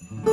Mm-hmm.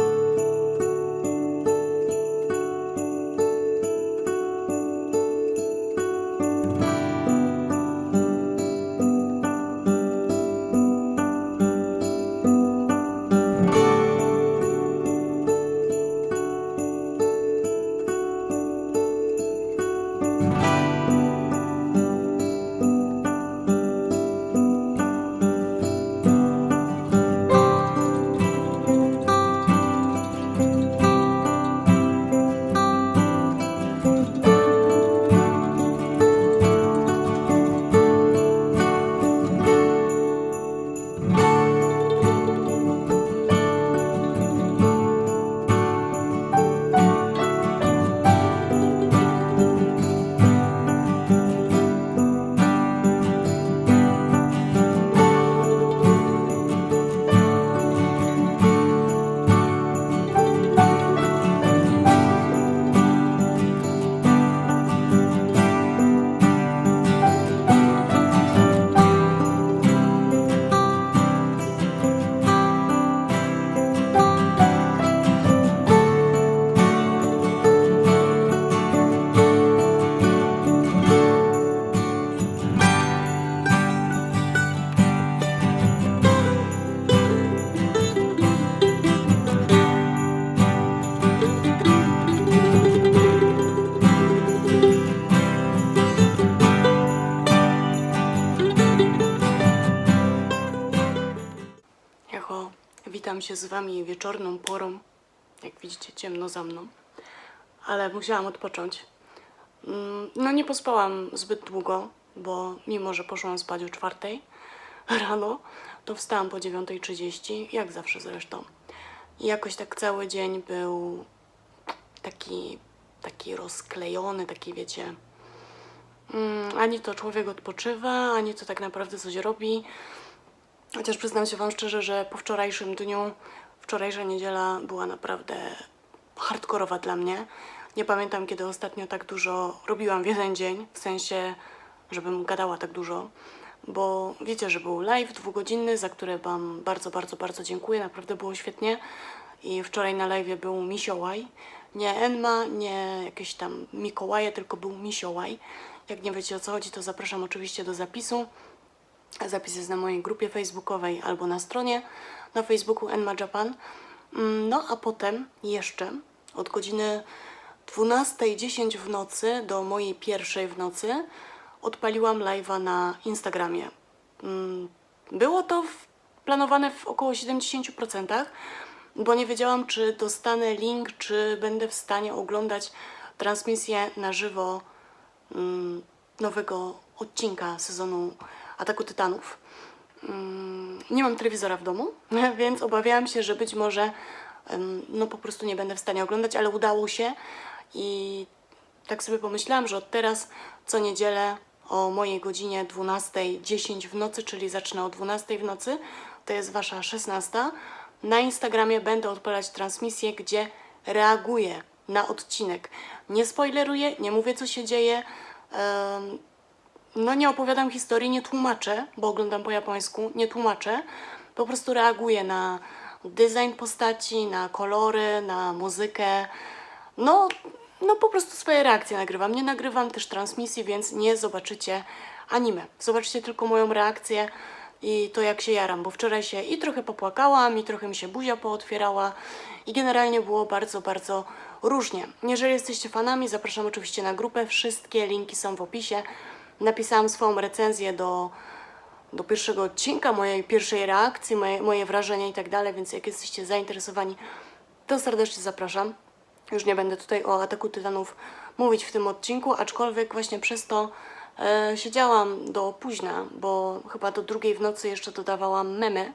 Z Wami wieczorną porą. Jak widzicie, ciemno za mną, ale musiałam odpocząć. Mm, No, nie pospałam zbyt długo, bo mimo, że poszłam spać o czwartej rano, to wstałam po 9.30, jak zawsze zresztą. I jakoś tak cały dzień był taki, taki rozklejony, taki wiecie. Mm, ani to człowiek odpoczywa, ani to tak naprawdę coś robi. Chociaż przyznam się Wam szczerze, że po wczorajszym dniu, wczorajsza niedziela była naprawdę hardkorowa dla mnie. Nie pamiętam, kiedy ostatnio tak dużo robiłam w jeden dzień, w sensie, żebym gadała tak dużo, bo wiecie, że był live dwugodzinny, za który Wam bardzo, bardzo, bardzo dziękuję, naprawdę było świetnie. I wczoraj na live był Misiołaj, nie Enma, nie jakieś tam Mikołaje, tylko był Misiołaj. Jak nie wiecie o co chodzi, to zapraszam oczywiście do zapisu. Zapis jest na mojej grupie facebookowej albo na stronie na Facebooku Enma Japan. Mm, No a potem jeszcze od godziny 12.10 w nocy do mojej pierwszej w nocy odpaliłam live'a na Instagramie. Mm, Było to w, planowane w około 70%, bo nie wiedziałam, czy dostanę link, czy będę w stanie oglądać transmisję na żywo mm, nowego odcinka sezonu Ataku Tytanów. Mm, Nie mam telewizora w domu, więc obawiałam się, że być może no po prostu nie będę w stanie oglądać, ale udało się i tak sobie pomyślałam, że od teraz co niedzielę o mojej godzinie 12.10 w nocy, czyli zacznę o 12.00 w nocy, to jest wasza 16. Na Instagramie będę odpalać transmisję, gdzie reaguję na odcinek. Nie spoileruję, nie mówię co się dzieje. No nie opowiadam historii, nie tłumaczę, bo oglądam po japońsku, nie tłumaczę. Po prostu reaguję na design postaci, na kolory, na muzykę. No, no po prostu swoje reakcje nagrywam. Nie nagrywam też transmisji, więc nie zobaczycie anime. Zobaczycie tylko moją reakcję i to jak się jaram, bo wczoraj się i trochę popłakałam, i trochę mi się buzia pootwierała i generalnie było bardzo, bardzo różnie. Jeżeli jesteście fanami, zapraszam oczywiście na grupę. Wszystkie linki są w opisie. Napisałam swoją recenzję do, do pierwszego odcinka, mojej pierwszej reakcji, moje, moje wrażenia i tak dalej, więc jak jesteście zainteresowani, to serdecznie zapraszam. Już nie będę tutaj o ataku tytanów mówić w tym odcinku, aczkolwiek właśnie przez to e, siedziałam do późna, bo chyba do drugiej w nocy jeszcze dodawałam memy,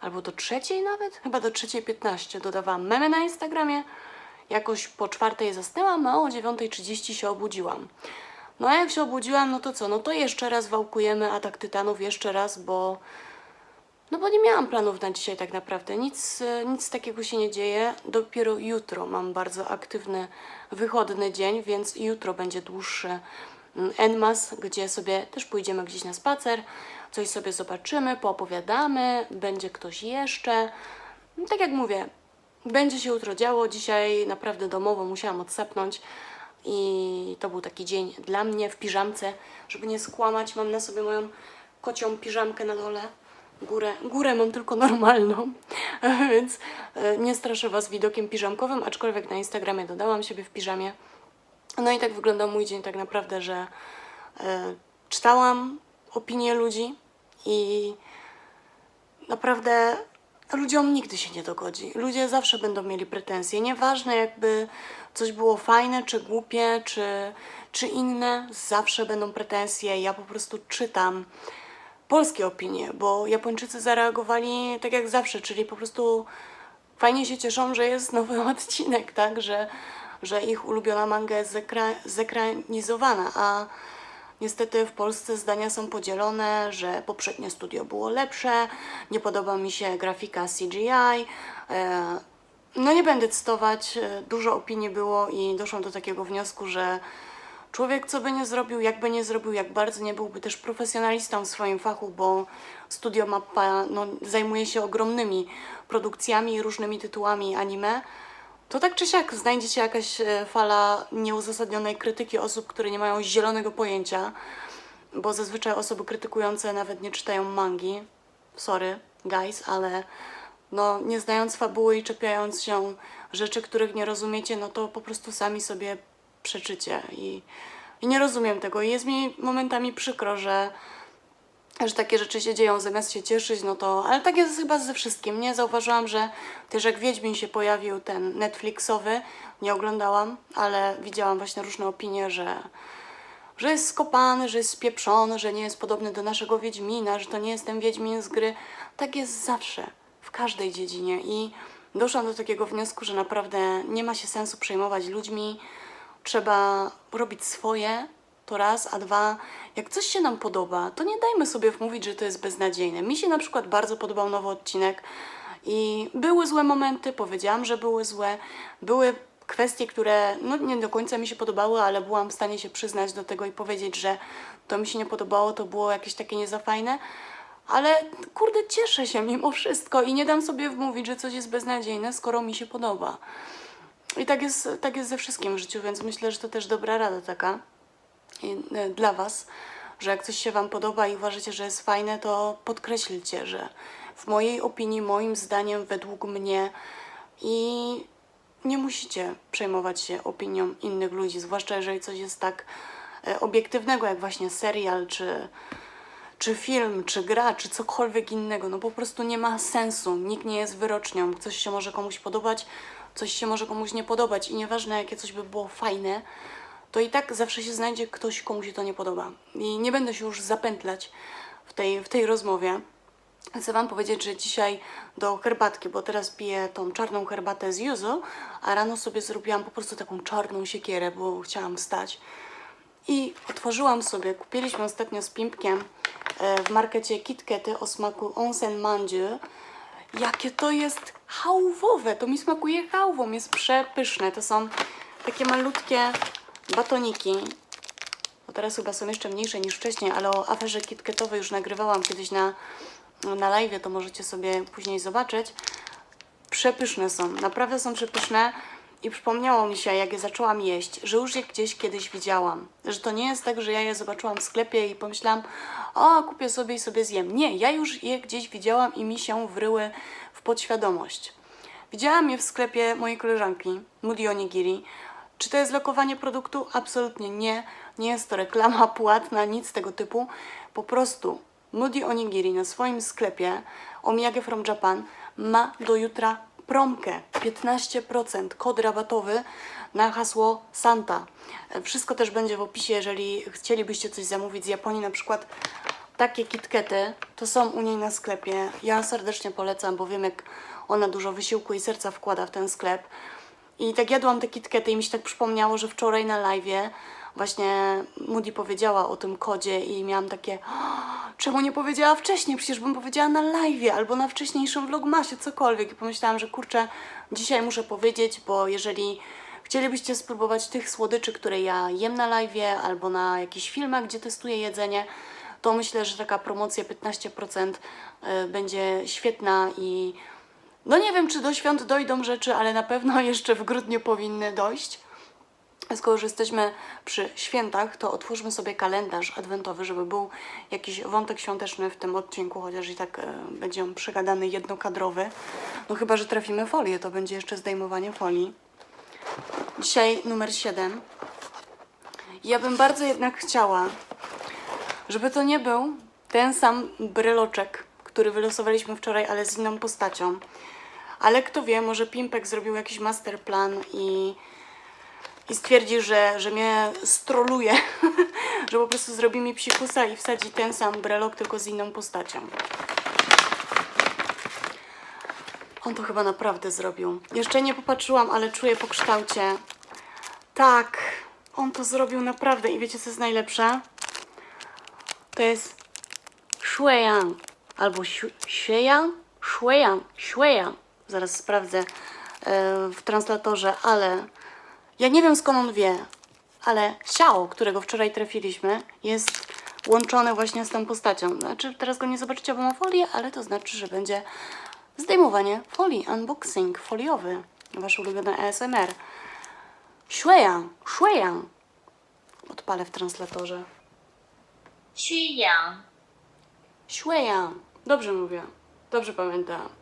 albo do trzeciej nawet, chyba do trzeciej 15 dodawałam memy na Instagramie. Jakoś po czwartej zasnęłam, a o 9.30 się obudziłam. No a jak się obudziłam, no to co? No to jeszcze raz wałkujemy atak tytanów, jeszcze raz, bo no bo nie miałam planów na dzisiaj tak naprawdę. Nic, nic takiego się nie dzieje. Dopiero jutro mam bardzo aktywny, wychodny dzień, więc jutro będzie dłuższy mm, Enmas, gdzie sobie też pójdziemy gdzieś na spacer, coś sobie zobaczymy, poopowiadamy, będzie ktoś jeszcze. No, tak jak mówię, będzie się jutro działo. Dzisiaj naprawdę domowo musiałam odsapnąć. I to był taki dzień dla mnie w piżamce, żeby nie skłamać. Mam na sobie moją kocią piżamkę na dole. Górę, górę mam tylko normalną, więc e, nie straszę Was widokiem piżamkowym, aczkolwiek na Instagramie dodałam siebie w piżamie. No i tak wyglądał mój dzień tak naprawdę, że e, czytałam opinie ludzi i naprawdę ludziom nigdy się nie dogodzi. Ludzie zawsze będą mieli pretensje. Nieważne jakby coś było fajne, czy głupie, czy, czy inne, zawsze będą pretensje. Ja po prostu czytam polskie opinie, bo Japończycy zareagowali tak jak zawsze, czyli po prostu fajnie się cieszą, że jest nowy odcinek, tak, że, że ich ulubiona manga jest zekra- zekranizowana, a niestety w Polsce zdania są podzielone, że poprzednie studio było lepsze, nie podoba mi się grafika CGI, e, no nie będę cytować, e, dużo opinii było i doszłam do takiego wniosku, że człowiek co by nie zrobił, jakby nie zrobił, jak bardzo nie byłby też profesjonalistą w swoim fachu, bo Studio Mappa no, zajmuje się ogromnymi produkcjami i różnymi tytułami anime, to tak czy siak znajdzie się jakaś e, fala nieuzasadnionej krytyki osób, które nie mają zielonego pojęcia, bo zazwyczaj osoby krytykujące nawet nie czytają mangi. Sorry, guys, ale no, nie znając fabuły i czepiając się rzeczy, których nie rozumiecie, no to po prostu sami sobie przeczycie. I, i nie rozumiem tego. I jest mi momentami przykro, że, że takie rzeczy się dzieją, zamiast się cieszyć, no to. Ale tak jest chyba ze wszystkim. Nie zauważyłam, że też jak Wiedźmin się pojawił, ten Netflixowy, nie oglądałam, ale widziałam właśnie różne opinie, że że jest skopany, że jest spieprzony, że nie jest podobny do naszego Wiedźmina, że to nie jest ten Wiedźmin z gry. Tak jest zawsze, w każdej dziedzinie i doszłam do takiego wniosku, że naprawdę nie ma się sensu przejmować ludźmi, trzeba robić swoje, to raz, a dwa, jak coś się nam podoba, to nie dajmy sobie wmówić, że to jest beznadziejne. Mi się na przykład bardzo podobał nowy odcinek i były złe momenty, powiedziałam, że były złe, były kwestie, które no, nie do końca mi się podobały, ale byłam w stanie się przyznać do tego i powiedzieć, że to mi się nie podobało, to było jakieś takie niezafajne, ale kurde, cieszę się mimo wszystko i nie dam sobie wmówić, że coś jest beznadziejne, skoro mi się podoba. I tak jest, tak jest ze wszystkim w życiu, więc myślę, że to też dobra rada taka e, dla Was, że jak coś się Wam podoba i uważacie, że jest fajne, to podkreślcie, że w mojej opinii, moim zdaniem, według mnie i nie musicie przejmować się opinią innych ludzi, zwłaszcza jeżeli coś jest tak e, obiektywnego, jak właśnie serial, czy, czy film, czy gra, czy cokolwiek innego. No po prostu nie ma sensu. Nikt nie jest wyrocznią. Coś się może komuś podobać, coś się może komuś nie podobać i nieważne jakie coś by było fajne, to i tak zawsze się znajdzie ktoś, komu się to nie podoba. I nie będę się już zapętlać w tej, w tej rozmowie. Chcę Wam powiedzieć, że dzisiaj do herbatki, bo teraz piję tą czarną herbatę z yuzu, a rano sobie zrobiłam po prostu taką czarną siekierę, bo chciałam wstać. I otworzyłam sobie, kupiliśmy ostatnio z Pimpkiem e, w markecie KitKaty o smaku onsen manju. Jakie to jest hałwowe, to mi smakuje hałwą, jest przepyszne. To są takie malutkie batoniki. Bo teraz chyba są jeszcze mniejsze niż wcześniej, ale o aferze KitKatowej już nagrywałam kiedyś na, na live, to możecie sobie później zobaczyć. Przepyszne są, naprawdę są przepyszne. I przypomniało mi się, jak je zaczęłam jeść, że już je gdzieś kiedyś widziałam. Że to nie jest tak, że ja je zobaczyłam w sklepie i pomyślałam, o, kupię sobie i sobie zjem. Nie, ja już je gdzieś widziałam i mi się wryły w podświadomość. Widziałam je w sklepie mojej koleżanki, Moody Onigiri. Czy to jest lokowanie produktu? Absolutnie nie. Nie jest to reklama płatna, nic tego typu. Po prostu Moody Onigiri na swoim sklepie Omiyage from Japan ma do jutra promkę 15% kod rabatowy na hasło Santa. Wszystko też będzie w opisie, jeżeli chcielibyście coś zamówić z Japonii, na przykład takie kitkety, to są u niej na sklepie. Ja serdecznie polecam, bo wiem jak ona dużo wysiłku i serca wkłada w ten sklep. I tak jadłam te kitkety i mi się tak przypomniało, że wczoraj na live'ie właśnie Moody powiedziała o tym kodzie i miałam takie czemu nie powiedziała wcześniej? Przecież bym powiedziała na live'ie albo na wcześniejszym vlogmasie, cokolwiek. I pomyślałam, że kurczę, dzisiaj muszę powiedzieć, bo jeżeli chcielibyście spróbować tych słodyczy, które ja jem na live'ie albo na jakichś filmach, gdzie testuję jedzenie, to myślę, że taka promocja 15% y, będzie świetna i No nie wiem, czy do świąt dojdą rzeczy, ale na pewno jeszcze w grudniu powinny dojść. Skoro już jesteśmy przy świętach, to otwórzmy sobie kalendarz adwentowy, żeby był jakiś wątek świąteczny w tym odcinku, chociaż i tak e, będzie on przegadany jednokadrowy. No chyba, że trafimy folię, to będzie jeszcze zdejmowanie folii. Dzisiaj numer 7. Ja bym bardzo jednak chciała, żeby to nie był ten sam bryloczek, który wylosowaliśmy wczoraj, ale z inną postacią. Ale kto wie, może Pimpek zrobił jakiś masterplan i i stwierdzi, że, że mnie stroluje, że po prostu zrobi mi psikusa i wsadzi ten sam brelok, tylko z inną postacią. On to chyba naprawdę zrobił. Jeszcze nie popatrzyłam, ale czuję po kształcie. Tak, on to zrobił naprawdę. I wiecie, co jest najlepsze? To jest Shueyang albo Shueyang, Shueyang, Shueyang. Zaraz sprawdzę e, w translatorze, ale ja nie wiem skąd on wie, ale Xiao, którego wczoraj trafiliśmy, jest łączony właśnie z tą postacią. Znaczy, teraz go nie zobaczycie, bo ma folię, ale to znaczy, że będzie zdejmowanie folii, unboxing foliowy, wasz ulubiony ASMR. Shueyang, Shueyang. Odpalę w translatorze. 曲阳，Shueyang. Dobrze mówię. Dobrze pamiętam.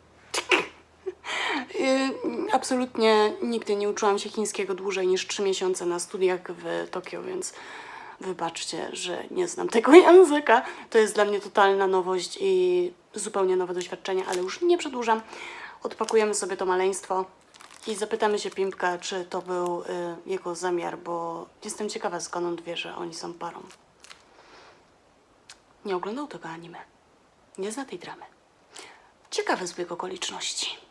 Y, Absolutnie nigdy nie uczyłam się chińskiego dłużej niż 3 miesiące na studiach w Tokio, więc wybaczcie, że nie znam tego języka. To jest dla mnie totalna nowość i zupełnie nowe doświadczenie, ale już nie przedłużam. Odpakujemy sobie to maleństwo i zapytamy się Pimpka, czy to był y, jego zamiar, bo jestem ciekawa skąd on wie, że oni są parą. Nie oglądał tego anime. Nie zna tej dramy. Ciekawe zbieg okoliczności.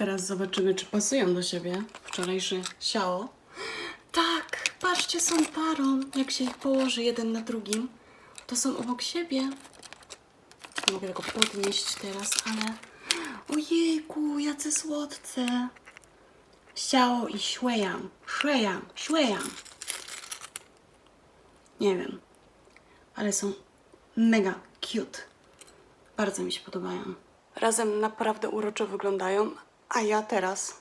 Teraz zobaczymy, czy pasują do siebie. Wczorajszy siało. Tak, patrzcie, są parą. Jak się ich położy jeden na drugim, to są obok siebie. Mogę tego podnieść teraz, ale... Ojejku, jacy słodcy. Xiao i Shueyang. Shueyang, Shueyang. Nie wiem, ale są mega cute. Bardzo mi się podobają. Razem naprawdę uroczo wyglądają, a ja teraz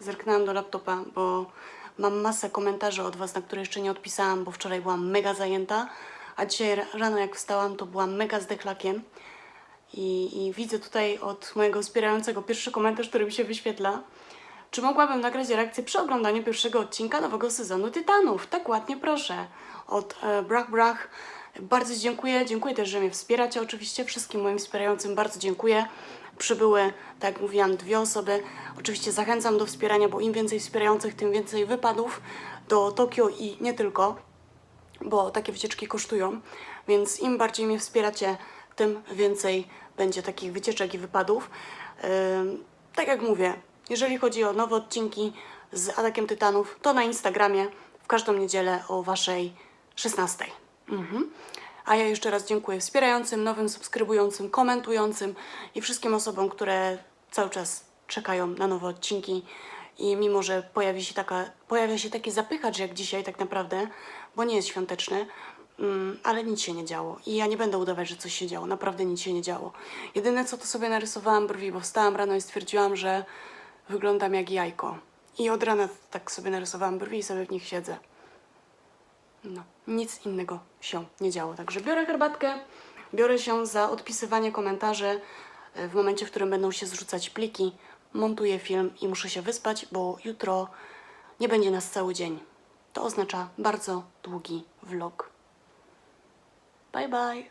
zerknęłam do laptopa, bo mam masę komentarzy od Was, na które jeszcze nie odpisałam, bo wczoraj byłam mega zajęta, a dzisiaj ra- rano jak wstałam, to byłam mega z dechlakiem. I, I widzę tutaj od mojego wspierającego pierwszy komentarz, który mi się wyświetla. Czy mogłabym nagrać reakcję przy oglądaniu pierwszego odcinka nowego sezonu Tytanów? Tak ładnie proszę. Od e, Brach Brach. Bardzo dziękuję. Dziękuję też, że mnie wspieracie. Oczywiście wszystkim moim wspierającym bardzo dziękuję. Przybyły, tak jak mówiłam, dwie osoby. Oczywiście zachęcam do wspierania, bo im więcej wspierających, tym więcej wypadów do Tokio i nie tylko bo takie wycieczki kosztują, więc im bardziej mnie wspieracie, tym więcej będzie takich wycieczek i wypadów. Ym, tak jak mówię, jeżeli chodzi o nowe odcinki z Atakiem Tytanów, to na Instagramie w każdą niedzielę o waszej 16. Mhm. A ja jeszcze raz dziękuję wspierającym, nowym subskrybującym, komentującym i wszystkim osobom, które cały czas czekają na nowe odcinki. I mimo, że pojawi się taka, pojawia się taki zapychacz jak dzisiaj tak naprawdę, bo nie jest świąteczny, mm, ale nic się nie działo. I ja nie będę udawać, że coś się działo. Naprawdę nic się nie działo. Jedyne co to sobie narysowałam brwi, bo wstałam rano i stwierdziłam, że wyglądam jak jajko. I od rana tak sobie narysowałam brwi i sobie w nich siedzę. No, nic innego się nie działo. Także biorę herbatkę, biorę się za odpisywanie komentarzy e, w momencie, w którym będą się zrzucać pliki. Montuję film i muszę się wyspać, bo jutro nie będzie nas cały dzień. To oznacza bardzo długi vlog. Bye bye.